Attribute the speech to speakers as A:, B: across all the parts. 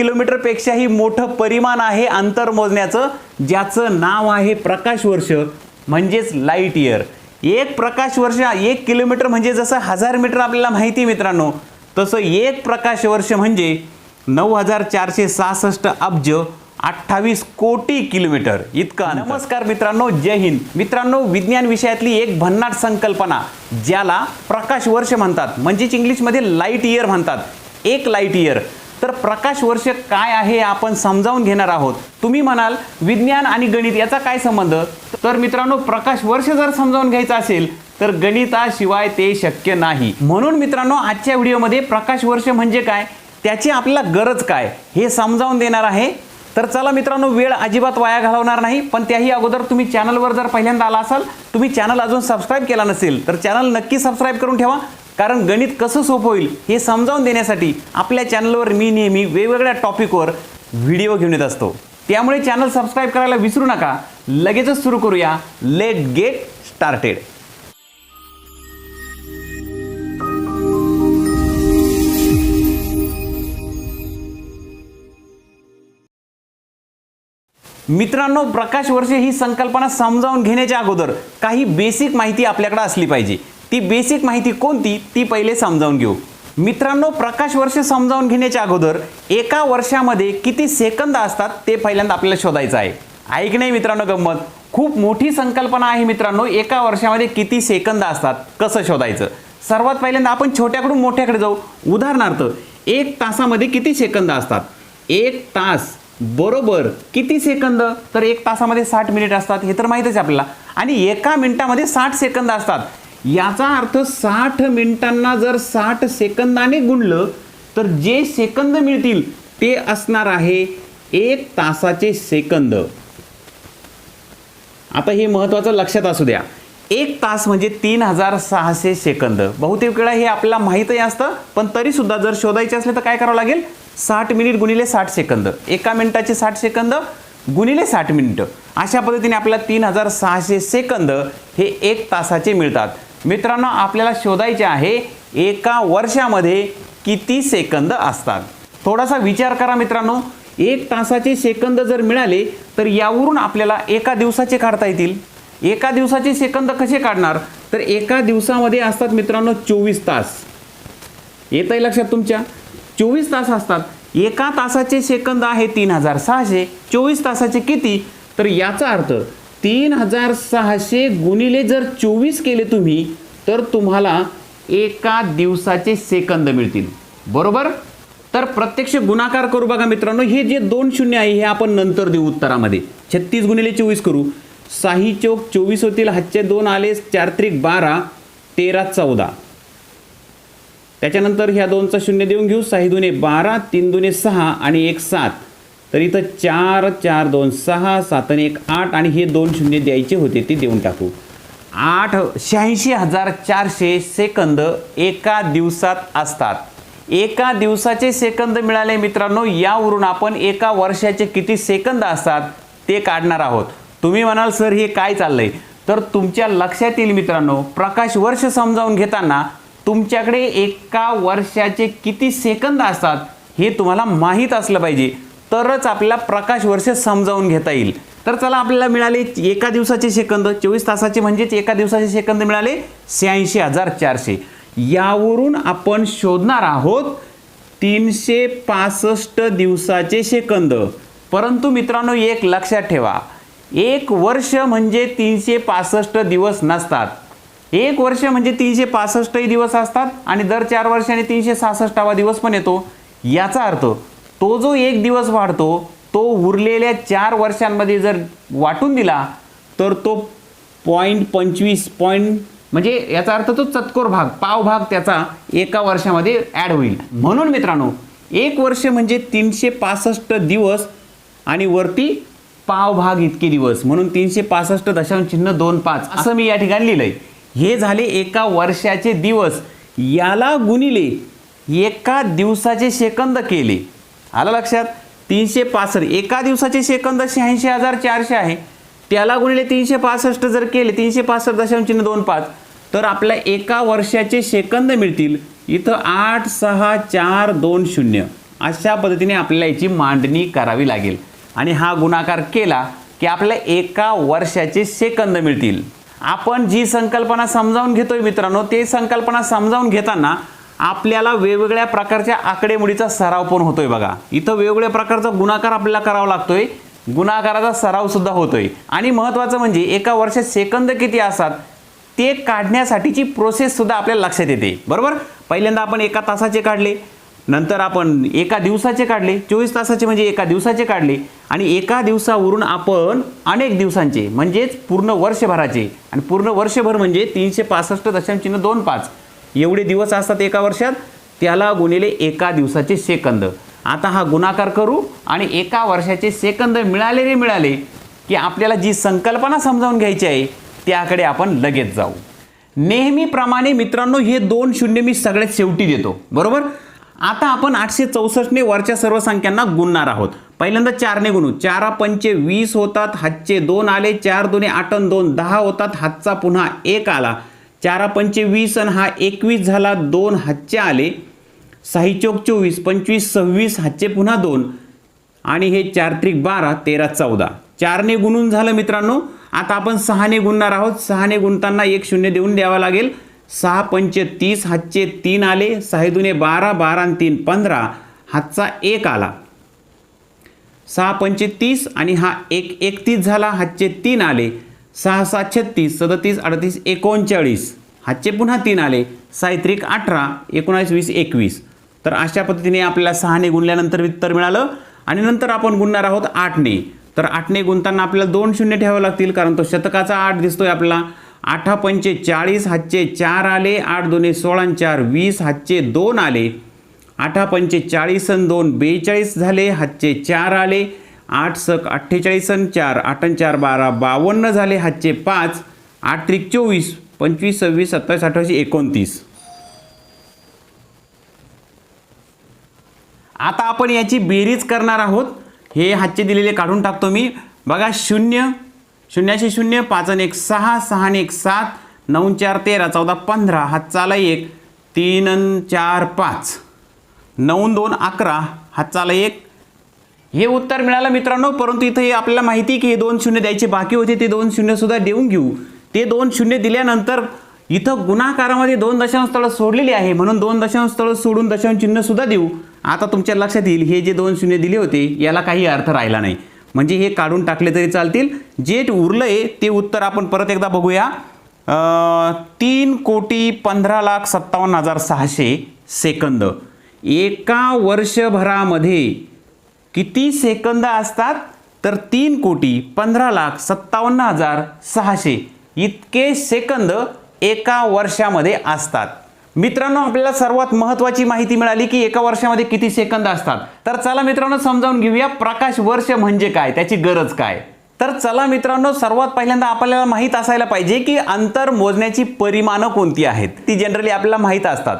A: किलोमीटरपेक्षाही मोठं परिमाण आहे अंतर मोजण्याचं ज्याचं नाव आहे प्रकाश वर्ष म्हणजेच लाइट इयर एक प्रकाश वर्ष एक किलोमीटर म्हणजे जसं हजार मीटर आपल्याला माहिती आहे मित्रांनो तसं एक प्रकाश वर्ष म्हणजे नऊ हजार चारशे सहासष्ट अब्ज अठ्ठावीस कोटी किलोमीटर. इतका. नमस्कार. मित्रांनो जय हिंद. मित्रांनो विज्ञान विषयातली एक भन्नाट संकल्पना ज्याला प्रकाश वर्ष म्हणतात म्हणजेच इंग्लिशमध्ये लाइट इयर म्हणतात. एक लाइट इयर तर प्रकाश वर्ष काय आहे आपण समजावून घेणार आहोत. तुम्ही म्हणाल विज्ञान आणि गणित याचा काय संबंध? तर मित्रांनो प्रकाश वर्ष जर समजावून घ्यायचं असेल तर गणिताशिवाय ते शक्य नाही. म्हणून मित्रांनो आजच्या व्हिडिओमध्ये प्रकाश वर्ष म्हणजे काय? त्याची आपल्याला गरज काय? हे समजावून देणार आहे. तर चला मित्रांनो वेळ अजिबात वाया घालवणार नाही पण त्याही अगोदर तुम्ही चॅनलवर जर पहिल्यांदा आला असाल तुम्ही चॅनल अजून सबस्क्राईब केला नसेल तर चॅनल नक्की सबस्क्राईब करून ठेवा. कारण गणित कसं सोपं होईल हे समजावून देण्यासाठी आपल्या चॅनलवर मी नेहमी वेगवेगळ्या टॉपिकवर व्हिडिओ घेऊन येत असतो. त्यामुळे चॅनल सबस्क्राईब करायला विसरू नका. लगेचच सुरू करूया. लेट गेट स्टार्टेड मित्रांनो प्रकाश वर्ष ही संकल्पना समजावून घेण्याच्या अगोदर काही बेसिक माहिती आपल्याकडे असली पाहिजे. ती बेसिक माहिती कोणती ती पहिले समजावून घेऊ. मित्रांनो प्रकाश वर्ष समजावून घेण्याच्या अगोदर एका वर्षामध्ये किती सेकंद असतात ते पहिल्यांदा आपल्याला शोधायचं आहे. ऐक नाही मित्रांनो गंमत. खूप मोठी संकल्पना आहे मित्रांनो एका वर्षामध्ये किती सेकंद असतात कसं शोधायचं? सर्वात पहिल्यांदा आपण छोट्याकडून मोठ्याकडे जाऊ. उदाहरणार्थ एक तासामध्ये किती सेकंद असतात? एक तास बरोबर किती सेकंद? तर एक तासामध्ये साठ मिनिट असतात हे तर माहीतच आहे आपल्याला. आणि एका मिनिटामध्ये साठ सेकंद असतात. याचा अर्थ साठ मिनिटांना जर साठ सेकंदाने गुणलं तर जे सेकंद मिळतील ते असणार आहे एक तासाचे सेकंद. आता हे महत्त्वाचं लक्षात असू द्या. एक तास म्हणजे तीन हजार सहाशे सेकंद. बहुतेक वेळा हे आपल्याला माहीतही असतं पण तरीसुद्धा जर शोधायचे असले तर काय करावं लागेल? साठ मिनिट गुणिले साठ सेकंद. एका मिनिटाचे साठ सेकंद गुणिले साठ मिनिटं. अशा पद्धतीने आपल्याला तीन हजार सहाशे सेकंद हे एक तासाचे मिळतात. मित्रांनो आपल्याला शोधायचे आहे एका वर्षामध्ये किती सेकंद असतात? थोडासा विचार करा मित्रांनो. एक तासाचे सेकंद जर मिळाले तर यावरून आपल्याला एका दिवसाचे काढता येतील. एका दिवसाचे सेकंद कसे काढणार? तर एका दिवसामध्ये असतात मित्रांनो चोवीस तास. येत आहे लक्षात तुमच्या? चोवीस तास असतात. एका तासाचे सेकंद आहे तीन हजार सहाशे. चोवीस तासाचे किती? तर याचा अर्थ तीन हजार सहाशे गुणिले जर चोवीस केले तुम्ही तर तुम्हाला एका दिवसाचे सेकंद मिळतील. बरोबर? तर प्रत्यक्ष गुणाकार करू बघा मित्रांनो हे जे दोन शून्य आहे हे आपण नंतर देऊ उत्तरामध्ये. छत्तीस गुणिले चोवीस करू. साही चौक चोवीस होतील हातचे दोन आले चार त्रिक बारा तेरा चौदा. त्याच्यानंतर ह्या दोनचा शून्य देऊन घेऊ. साही दुने बारा तीन दुने सहा आणि एक सात. तर इथं चार चार दोन सहा सात आणि एक आठ आणि हे दोन शून्य द्यायचे होते ते देऊन टाकू. आठ शहाऐंशी हजार चारशे सेकंद एका दिवसात असतात. एका दिवसाचे सेकंद मिळाले मित्रांनो यावरून आपण एका वर्षाचे किती सेकंद असतात ते काढणार आहोत. तुम्ही म्हणाल सर हे काय चाललंय? तर तुमच्या लक्षात येईल मित्रांनो प्रकाश वर्ष समजावून घेताना तुमच्याकडे एका वर्षाचे किती सेकंद असतात हे तुम्हाला माहीत असलं पाहिजे. तरच आपल्याला प्रकाश वर्ष समजावून घेता येईल. तर चला आपल्याला मिळाले एका दिवसाचे सेकंद. चोवीस तासाचे म्हणजेच एका दिवसाचे सेकंद मिळाले शहाऐंशी हजार चारशे. यावरून आपण शोधणार आहोत तीनशे पासष्ट दिवसाचे सेकंद. परंतु मित्रांनो एक लक्षात ठेवा. एक वर्ष म्हणजे तीनशे पासष्ट दिवस नसतात. एक वर्ष म्हणजे तीनशे पासष्टही दिवस असतात आणि दर चार वर्षाने तीनशे सहासष्टावा दिवस पण येतो. याचा अर्थ तो जो एक दिवस वाढतो तो उरलेल्या चार वर्षांमध्ये जर वाटून दिला तर तो पॉईंट पंचवीस पॉईंट म्हणजे याचा अर्थ तो चतकोर भाग पाव भाग त्याचा एका वर्षामध्ये ॲड होईल. म्हणून मित्रांनो एक वर्ष म्हणजे तीनशे पासष्ट दिवस आणि वरती पाव भाग इतके दिवस. म्हणून तीनशे पासष्ट दशांश चिन्ह दोन पाच असं मी या ठिकाणी लिहिलंय. हे झाले एका वर्षाचे दिवस. याला गुणिले एका दिवसाचे सेकंद केले. आलं लक्षात? तीनशे पासष्ट. एका दिवसाचे सेकंद शहाऐंशी हजार चारशे आहे. त्याला गुणिले तीनशे पासष्ट जर केले तीनशे पासष्ट दशांश चिन्ह दोन पाच. तर आपल्या एका वर्षाचे सेकंद मिळतील. इथं आठ सहा चार दोन शून्य. अशा पद्धतीने आपल्याला याची मांडणी करावी लागेल. आणि हा गुणाकार केला की आपल्याला एका वर्षाचे सेकंद मिळतील. आपण जी संकल्पना समजावून घेतोय मित्रांनो ते संकल्पना समजावून घेताना आपल्याला वेगवेगळ्या प्रकारच्या आकडेमोडीचा सराव पण होतोय बघा. इथं वेगवेगळ्या प्रकारचा गुणाकार आपल्याला करावा लागतोय. गुणाकाराचा सराव सुद्धा होतोय. आणि महत्त्वाचं म्हणजे एका वर्षात सेकंद किती असतात ते काढण्यासाठीची प्रोसेस सुद्धा आपल्याला लक्षात येते. बरोबर? पहिल्यांदा आपण एका तासाचे काढले नंतर आपण एका दिवसाचे काढले चोवीस तासाचे म्हणजे एका दिवसाचे काढले आणि एका दिवसावरून आपण अनेक दिवसांचे म्हणजेच पूर्ण वर्षभराचे. आणि पूर्ण वर्षभर म्हणजे तीनशे पासष्ट दशांश चिन्ह दोन पाच. एवढे दिवस असतात एका वर्षात त्याला गुणिले एका दिवसाचे सेकंद. आता हा गुणाकार करू आणि एका वर्षाचे सेकंद मिळाले रे मिळाले की आपल्याला जी संकल्पना समजावून घ्यायची आहे त्याकडे आपण लगेच जाऊ. नेहमीप्रमाणे मित्रांनो हे दोन शून्य मी सगळ्यात शेवटी देतो. बरोबर? आता आपण आठशे चौसष्टने वरच्या सर्व संख्यांना गुणणार आहोत. पहिल्यांदा चारने गुणू. चारा पंचे वीस होतात हातचे दोन आले चार दोन्ही आठ दोन दहा होतात हातचा पुन्हा एक आला. चारा पंचे वीस आणि हा एकवीस झाला दोन हातचे आले. साई चौक चोवीस पंचवीस सव्वीस हातचे पुन्हा दोन. आणि हे चार त्रिक बारा तेरा चौदा. चारने गुणून झालं मित्रांनो. आता आपण सहाने गुणणार आहोत. सहाने गुणताना एक शून्य देऊन द्यावा लागेल. सहा पंचे तीस हातचे तीन आले. सहा दुने बारा बारा आणि तीन पंधरा. हातचा एक आला. सहा पंचे तीस आणि हा एक एकतीस झाला. हातचे तीन आले. सहा सात छत्तीस सदतीस अडतीस एकोणचाळीस. हातचे पुन्हा तीन आले. सायत्रिक अठरा एकोणावीस वीस एकवीस. तर अशा पद्धतीने आपल्याला सहाने गुणल्यानंतर उत्तर मिळालं आणि नंतर आपण गुणणार आहोत आठने. तर आठने गुणताना आपल्याला दोन शून्य ठेवावे लागतील कारण तो शतकाचा आठ दिसतोय आपला आठा पंचे चाळीस हातचे चार आले आठ दोन्ही सोळा चार वीस हातचे दोन आले. आठा पंचे चाळीस अन दोन बेचाळीस झाले हातचे चार आले आठ सक अठ्ठेचाळीस अन चार आठ अन चार बारा बावन्न झाले हातचे पाच आठ त्रिक चोवीस पंचवीस सव्वीस सत्तावीस अठ्ठावीस एकोणतीस. आता आपण याची बेरीज करणार आहोत. हे हातचे दिलेले काढून टाकतो मी. बघा शून्य शून्याशी शून्य पाच आणि एक सहा सहा आणि एक सात नऊ चार तेरा चौदा पंधरा हातचाला एक तीन चार पाच. नऊ दोन अकरा हातचाला एक हे उत्तर मिळालं मित्रांनो परंतु इथं हे आपल्याला माहिती आहे की हे दोन शून्य द्यायचे बाकी होते ते दोन शून्य सुद्धा देऊन घेऊ. ते दोन शून्य दिल्यानंतर इथं गुणाकारामध्ये दोन दशांश स्थळं सोडलेली आहे म्हणून दोन दशांश स्थळं सोडून दशांश चिन्ह सुद्धा देऊ. आता तुमच्या लक्षात येईल हे जे दोन शून्य दिले होते याला काही अर्थ राहिला नाही. म्हणजे हे काढून टाकले तरी चालतील. जे उरलं आहे ते उत्तर आपण परत एकदा बघूया. तीन कोटी पंधरा लाख सत्तावन्न हजार सहाशे सेकंद. एका वर्षभरामध्ये किती सेकंद असतात? तर तीन कोटी पंधरा लाख सत्तावन्न हजार सहाशे. इतके सेकंद एका वर्षामध्ये असतात. मित्रांनो आपल्याला सर्वात महत्त्वाची माहिती मिळाली की एका वर्षामध्ये किती सेकंद असतात. तर चला मित्रांनो समजावून घेऊया. प्रकाश वर्ष म्हणजे काय? त्याची गरज काय? तर चला मित्रांनो सर्वात पहिल्यांदा आपल्याला माहीत असायला पाहिजे की अंतर मोजण्याची परिमाणं कोणती आहेत? ती जनरली आपल्याला माहीत असतात.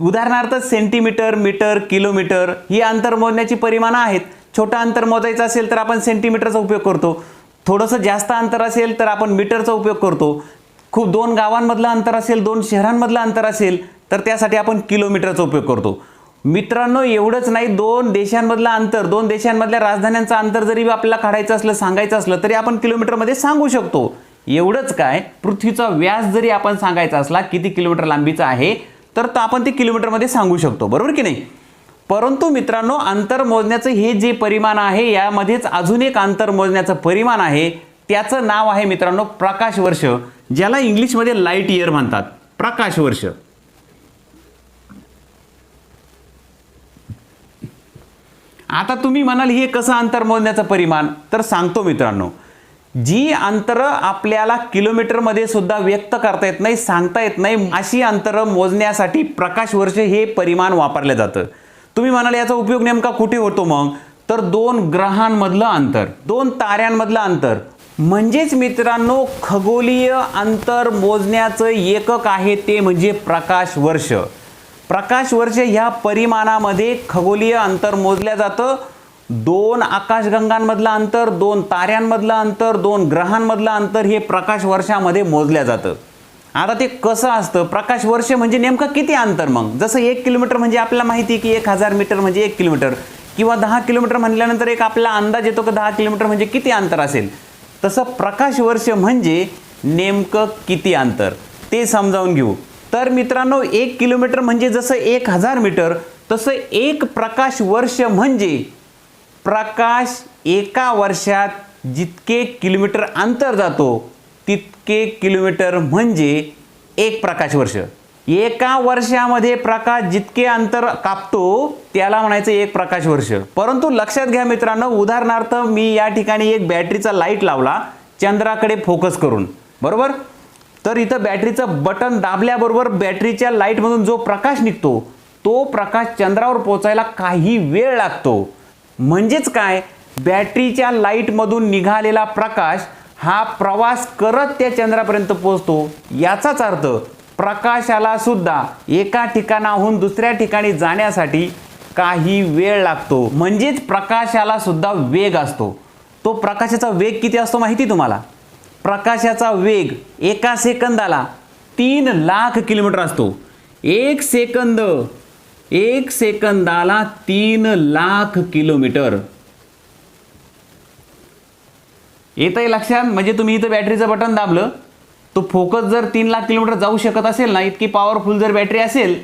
A: उदाहरणार्थ सेंटीमीटर मीटर किलोमीटर ही अंतर मोजण्याची परिमाणं आहेत. छोटं अंतर मोजायचं असेल तर आपण सेंटीमीटरचा उपयोग करतो. थोडंसं जास्त अंतर असेल तर आपण मीटरचा उपयोग करतो. खूप दोन गावांमधलं अंतर असेल दोन शहरांमधलं अंतर असेल तर त्यासाठी आपण किलोमीटरचा उपयोग करतो. मित्रांनो एवढंच नाही दोन देशांमधलं अंतर दोन देशांमधल्या राजधान्यांचं अंतर जरी आपल्याला काढायचं असलं सांगायचं असलं तरी आपण किलोमीटरमध्ये सांगू शकतो. एवढंच काय पृथ्वीचा व्यास जरी आपण सांगायचा असला किती किलोमीटर लांबीचा आहे तर तो आपण ते किलोमीटरमध्ये सांगू शकतो. बरोबर की नाही? परंतु मित्रांनो अंतर मोजण्याचं हे जे परिमाण आहे यामध्येच अजून एक अंतर मोजण्याचं परिमाण आहे. त्याचं नाव आहे मित्रांनो प्रकाश वर्ष ज्याला इंग्लिशमध्ये लाइट इयर म्हणतात. प्रकाश वर्ष. आता तुम्ही म्हणाल हे कसं अंतर मोजण्याचं परिमाण? तर सांगतो मित्रांनो जी अंतरं आपल्याला किलोमीटरमध्ये सुद्धा व्यक्त करता येत नाही सांगता येत नाही अशी अंतरं मोजण्यासाठी प्रकाश वर्ष हे परिमाण वापरलं जातं. तुम्ही म्हणाल याचा उपयोग नेमका कुठे होतो मग? तर दोन ग्रहांमधलं अंतर दोन ताऱ्यांमधलं अंतर. म्हणजेच मित्रांनो खगोलीय अंतर मोजण्याचं एकक आहे ते म्हणजे प्रकाश वर्ष. प्रकाश वर्ष ह्या परिमाणामध्ये खगोलीय अंतर मोजलं जातं. दोन आकाशगंगांमधलं अंतर दोन ताऱ्यांमधलं अंतर दोन ग्रहांमधलं अंतर हे प्रकाश वर्षामध्ये मोजलं जातं. आता ते कसं असतं? प्रकाश वर्ष म्हणजे नेमकं किती अंतर मग? जसं एक किलोमीटर म्हणजे आपल्याला माहिती आहे की एक हजार मीटर म्हणजे एक किलोमीटर. किंवा दहा किलोमीटर म्हणल्यानंतर एक आपला अंदाज येतो की दहा किलोमीटर म्हणजे किती अंतर असेल? तसं प्रकाश वर्ष म्हणजे नेमकं किती अंतर? ते समजावून घेऊ. तर मित्रांनो एक किलोमीटर म्हणजे जसं एक हजार मीटर तसं एक प्रकाश वर्ष म्हणजे प्रकाश एका वर्षात जितके किलोमीटर अंतर जातो तितके किलोमीटर म्हणजे एक प्रकाश वर्ष. एका वर्षामध्ये प्रकाश जितके अंतर कापतो त्याला म्हणायचं एक प्रकाश वर्ष. परंतु लक्षात घ्या मित्रांनो उदाहरणार्थ मी या ठिकाणी एक बॅटरीचा लाइट लावला चंद्राकडे फोकस करून. बरोबर? तर इथं बॅटरीचं बटन दाबल्याबरोबर बॅटरीच्या लाईटमधून जो प्रकाश निघतो तो प्रकाश चंद्रावर पोचायला काही वेळ लागतो. म्हणजेच काय? बॅटरीच्या लाईटमधून निघालेला प्रकाश हा प्रवास करत त्या चंद्रापर्यंत पोहोचतो. याचाच अर्थ प्रकाशाला सुद्धा एका ठिकाणाहून दुसऱ्या ठिकाणी जाण्यासाठी काही वेळ लागतो. म्हणजेच प्रकाशाला सुद्धा वेग असतो. तो प्रकाशाचा वेग किती असतो माहिती तुम्हाला? प्रकाशाचा वेग एका सेकंदाला तीन लाख किलोमीटर असतो. एक सेकंद एक सेकंदाला तीन लाख किलोमीटर. येतंय लक्षात? म्हणजे तुम्ही इथं बॅटरीचं बटन दाबलं तो फोकस जर तीन लाख किलोमीटर जाऊ शकत असेल ना इतकी पॉवरफुल जर बॅटरी असेल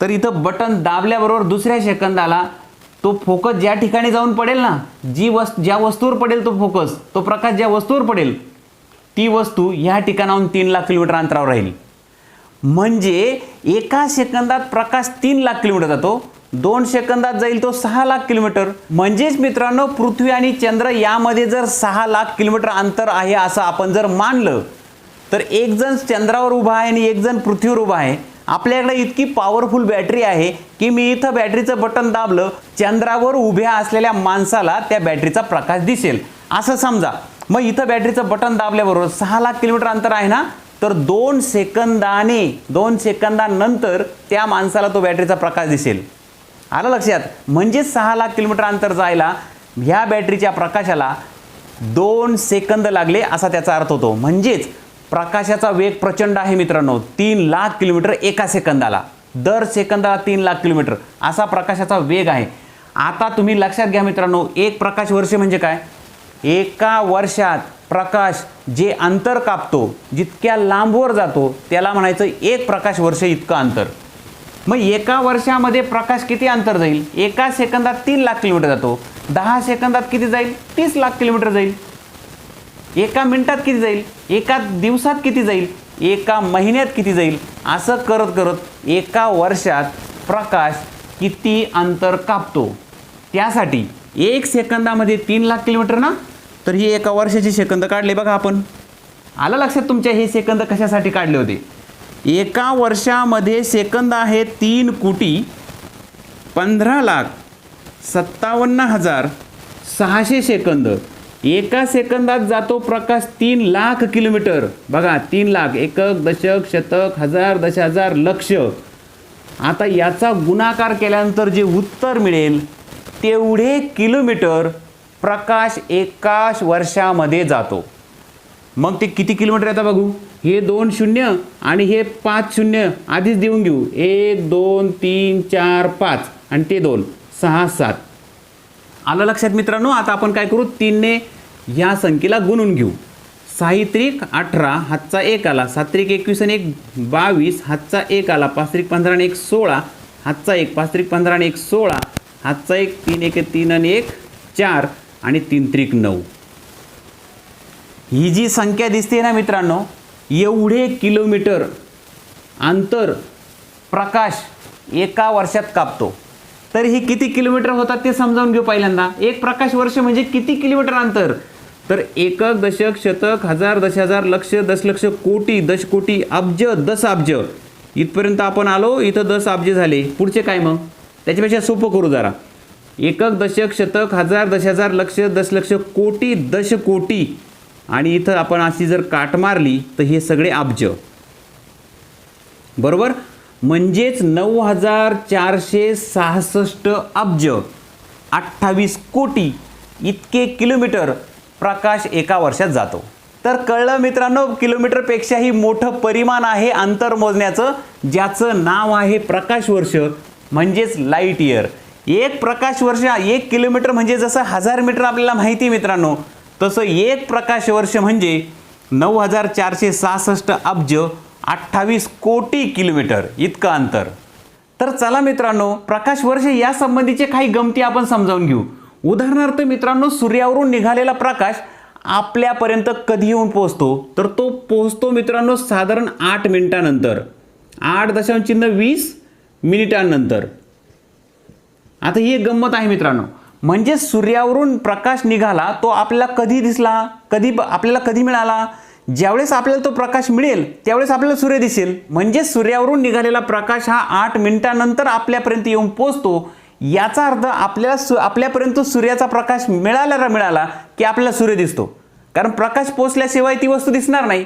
A: तर इथं बटन दाबल्याबरोबर दुसऱ्या सेकंदाला तो फोकस ज्या ठिकाणी जाऊन पडेल ना जी वस्तू ज्या वस्तूवर पडेल तो फोकस तो प्रकाश ज्या वस्तूवर पडेल ती वस्तू ह्या ठिकाणाहून तीन लाख किलोमीटर अंतरावर राहील. म्हणजे एका सेकंदात प्रकाश तीन लाख किलोमीटर जातो दोन सेकंदात जाईल तो सहा लाख किलोमीटर. म्हणजेच मित्रांनो पृथ्वी आणि चंद्र यामध्ये जर सहा लाख किलोमीटर अंतर आहे असं आपण जर मानलं तर एक जण चंद्रावर उभा आहे आणि एक जण पृथ्वीवर उभा आहे. आपल्याकडे इतकी पॉवरफुल बॅटरी आहे की मी इथं बॅटरीचं बटन दाबलं चंद्रावर उभ्या असलेल्या माणसाला त्या बॅटरीचा प्रकाश दिसेल. असं समजा मग इथं बॅटरीचं बटन दाबल्याबरोबर सहा लाख किलोमीटर अंतर आहे ना? तर दोन सेकंदाने दोन सेकंदानंतर त्या माणसाला तो बॅटरीचा प्रकाश दिसेल. आलं लक्षात? म्हणजेच सहा लाख किलोमीटर अंतर जायला ह्या बॅटरीच्या प्रकाशाला दोन सेकंद लागले असा त्याचा अर्थ होतो. म्हणजेच प्रकाशाचा वेग प्रचंड आहे मित्रांनो. तीन लाख किलोमीटर एका सेकंदाला. दर सेकंदाला तीन लाख किलोमीटर. असा प्रकाशाचा वेग आहे. आता तुम्ही लक्षात घ्या मित्रांनो एक प्रकाश वर्ष म्हणजे काय? एका वर्षात प्रकाश जे अंतर कापतो जितक्या लांबवर जातो त्याला म्हणायचं एक प्रकाश वर्ष इतकं अंतर. मग एका वर्षामध्ये प्रकाश किती अंतर जाईल? एका सेकंदात तीन लाख किलोमीटर जातो. दहा सेकंदात किती जाईल? तीस लाख किलोमीटर जाईल. एका मिनिटात किती जाईल? एका दिवसात किती जाईल? एका महिन्यात किती जाईल? असं करत करत एका वर्षात प्रकाश किती अंतर कापतो? त्यासाठी एक सेकंदामध्ये तीन लाख किलोमीटर ना? तर ही एका वर्षाचे सेकंद काढले बघा आपण. आलं लक्षात तुमच्या हे सेकंद कशासाठी काढले होते? एका वर्षामध्ये सेकंद आहे तीन कोटी पंधरा लाख सत्तावन्न हजार सहाशे सेकंद. एका सेकंदात जातो प्रकाश तीन लाख किलोमीटर. बघा तीन लाख एकक दशक शतक हजार दश हजार लक्ष. आता याचा गुणाकार केल्यानंतर जे उत्तर मिळेल तेवढे किलोमीटर प्रकाश एका वर्षामध्ये जातो. मग ते किती किलोमीटर येतं बघू? हे दोन शून्य आणि हे पाच शून्य आधीच देऊन घेऊ. एक दोन तीन चार पाच आणि ते दोन सहा सात. आलं लक्षात मित्रांनो? आता आपण काय करू? तीनने ह्या संख्येला गुणून घेऊ. साहित्रिक अठरा हातचा एक आला. सात्रिक एकवीस आणि एक बावीस हातचा एक आला. पास्त्रिक पंधरा आणि एक सोळा हातचा एक. पास्त्रिक पंधरा आणि एक सोळा हातचा एक तीन एक तीन आणि एक चार. आणि तीन त्रिक नऊ. ही जी संख्या दिसते ना मित्रांनो एवढे किलोमीटर अंतर प्रकाश एका वर्षात कापतो. तर ही किती किलोमीटर होतात ते समजावून घेऊ पहिल्यांदा. एक प्रकाश वर्ष म्हणजे किती किलोमीटर अंतर? तर एकक दशक शतक हजार दश हजार लक्ष दशलक्ष कोटी दशकोटी अब्ज दस अब्ज इथपर्यंत आपण आलो इथं दस अब्ज झाले. पुढचे काय मग? त्याच्यापेक्षा सोपं करू जरा. एकक दशक शतक हजार दश हजार लक्ष दशलक्ष कोटी दशकोटी आणि इथं आपण अशी जर काट मारली तर हे सगळे अब्ज. बरोबर? म्हणजेच नऊ हजार चारशे सहासष्ट अब्ज. अठ्ठावीस कोटी इतके किलोमीटर प्रकाश एका वर्षात जातो. तर कळलं मित्रांनो किलोमीटरपेक्षाही मोठं परिमाण आहे अंतर मोजण्याचं ज्याचं नाव आहे प्रकाश वर्ष म्हणजेच लाइट इयर. एक प्रकाश वर्ष एक किलोमीटर म्हणजे जसं हजार मीटर आपल्याला माहिती मित्रांनो तसं एक प्रकाश वर्ष म्हणजे नऊ हजार चारशे सहासष्ट अब्ज अठ्ठावीस कोटी किलोमीटर इतकं अंतर. तर चला मित्रांनो प्रकाश वर्ष या संबंधीचे काही गमती आपण समजावून घेऊ. उदाहरणार्थ मित्रांनो सूर्यावरून निघालेला प्रकाश आपल्यापर्यंत कधी येऊन पोहोचतो? तर तो पोहोचतो मित्रांनो साधारण आठ मिनिटानंतर. आठ दशांश चिन्ह वीस मिनिटांनंतर. आता ही एक गंमत आहे मित्रांनो. म्हणजे सूर्यावरून प्रकाश निघाला तो आपल्याला कधी दिसला? कधी आपल्याला कधी मिळाला? ज्यावेळेस आपल्याला तो प्रकाश मिळेल त्यावेळेस आपल्याला सूर्य दिसेल. म्हणजे सूर्यावरून निघालेला प्रकाश हा आठ मिनिटानंतर आपल्यापर्यंत येऊन पोचतो याचा अर्थ आपल्याला सु आपल्यापर्यंत सूर्याचा प्रकाश मिळाला मिळाला की आपल्याला सूर्य दिसतो. कारण प्रकाश पोचल्याशिवाय ती वस्तू दिसणार नाही.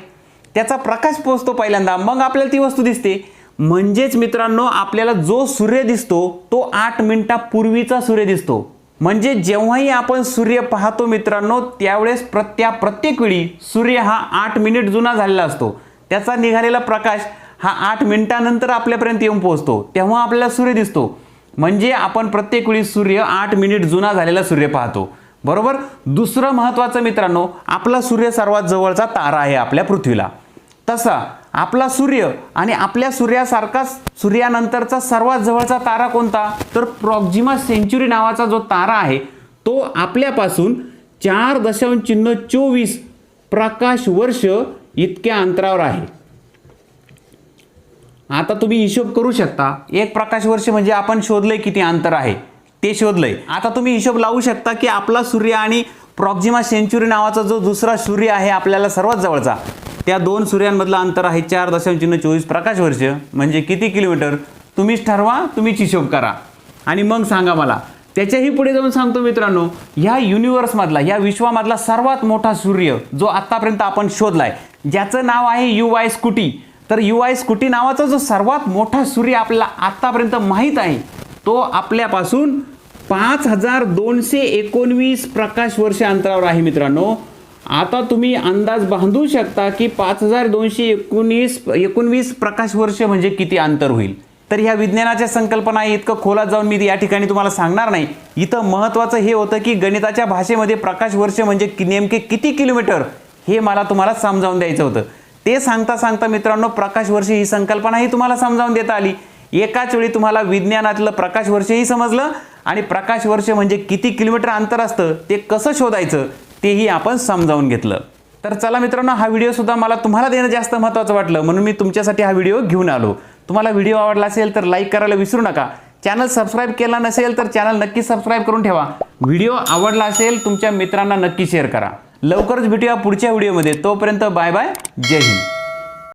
A: त्याचा प्रकाश पोचतो पहिल्यांदा मग आपल्याला ती वस्तू दिसते. म्हणजेच मित्रांनो आपल्याला जो सूर्य दिसतो तो आठ मिनिटापूर्वीचा सूर्य दिसतो. म्हणजे जेव्हाही आपण सूर्य पाहतो मित्रांनो त्यावेळेस प्रत्या प्रत्येक वेळी सूर्य हा आठ मिनिट जुना झालेला असतो. त्याचा निघालेला प्रकाश हा आठ मिनिटानंतर आपल्यापर्यंत येऊन पोहोचतो. तेव्हा आपल्याला सूर्य दिसतो. म्हणजे आपण प्रत्येक वेळी सूर्य आठ मिनिट जुना झालेला सूर्य पाहतो. बरोबर? दुसरं महत्त्वाचं मित्रांनो आपला सूर्य सर्वात जवळचा तारा आहे आपल्या पृथ्वीला. तसा आपला सूर्य आणि आपल्या सूर्यासारखाच सूर्यानंतरचा सर्वात जवळचा तारा कोणता? तर प्रॉक्झिमा सेंच्युरी नावाचा जो तारा आहे तो आपल्यापासून चार दशांश चिन्ह चोवीस प्रकाश वर्ष इतक्या अंतरावर आहे. आता तुम्ही हिशोब करू शकता. एक प्रकाश वर्ष म्हणजे आपण शोधलंय किती अंतर आहे. ते शोधलंय. आता तुम्ही हिशोब लावू शकता की आपला सूर्य आणि प्रॉक्झिमा सेंच्युरी नावाचा जो दुसरा सूर्य आहे आपल्याला सर्वात जवळचा. त्या दोन सूर्यांमधलं अंतर आहे चार दशांश चिन्ह चोवीस प्रकाश वर्ष. म्हणजे किती किलोमीटर? तुम्हीच ठरवा तुम्हीच हिशोब करा. आणि मग सांगा मला त्याच्याही पुढे जाऊन सांगतो मित्रांनो ह्या युनिव्हर्समधला ह्या विश्वामधला सर्वात मोठा सूर्य जो आत्तापर्यंत आपण शोधलाय ज्याचं नाव आहे यू वाय स्कुटी तर यू आय स्कुटी नावाचा जो सर्वात मोठा सूर्य आपल्याला आत्तापर्यंत माहीत आहे तो आपल्यापासून पाच हजार दोनशे एकोणवीस प्रकाश वर्ष अंतरावर आहे मित्रांनो. आता तुम्ही अंदाज बांधू शकता की पाच हजार दोनशे एकोणीस एकोणवीस प्रकाश वर्ष म्हणजे किती अंतर होईल? तर ह्या विज्ञानाच्या संकल्पना इतकं खोलात जाऊन मी या ठिकाणी तुम्हाला सांगणार नाही. इथं महत्त्वाचं हे होतं की गणिताच्या भाषेमध्ये प्रकाश वर्ष म्हणजे नेमके किती किलोमीटर? हे मला तुम्हाला समजावून द्यायचं होतं. ते सांगता सांगता मित्रांनो प्रकाश वर्ष ही संकल्पनाही तुम्हाला समजावून देता आली. एकाच वेळी तुम्हाला विज्ञानातलं प्रकाश वर्षही समजलं आणि प्रकाश वर्ष म्हणजे किती किलोमीटर अंतर असतं ते कसं शोधायचं? तेही आपण समजावून घेतलं. तर चला मित्रांनो हा व्हिडिओसुद्धा मला तुम्हाला देणं जास्त महत्त्वाचं वाटलं म्हणून मी तुमच्यासाठी हा व्हिडिओ घेऊन आलो. तुम्हाला व्हिडिओ आवडला असेल तर लाईक करायला विसरू नका. चॅनल सबस्क्राईब केला नसेल तर चॅनल नक्की सबस्क्राईब करून ठेवा. व्हिडिओ आवडला असेल तुमच्या मित्रांना नक्की शेअर करा. लवकरच भेटूया पुढच्या व्हिडिओमध्ये तोपर्यंत बाय बाय जय हिंद.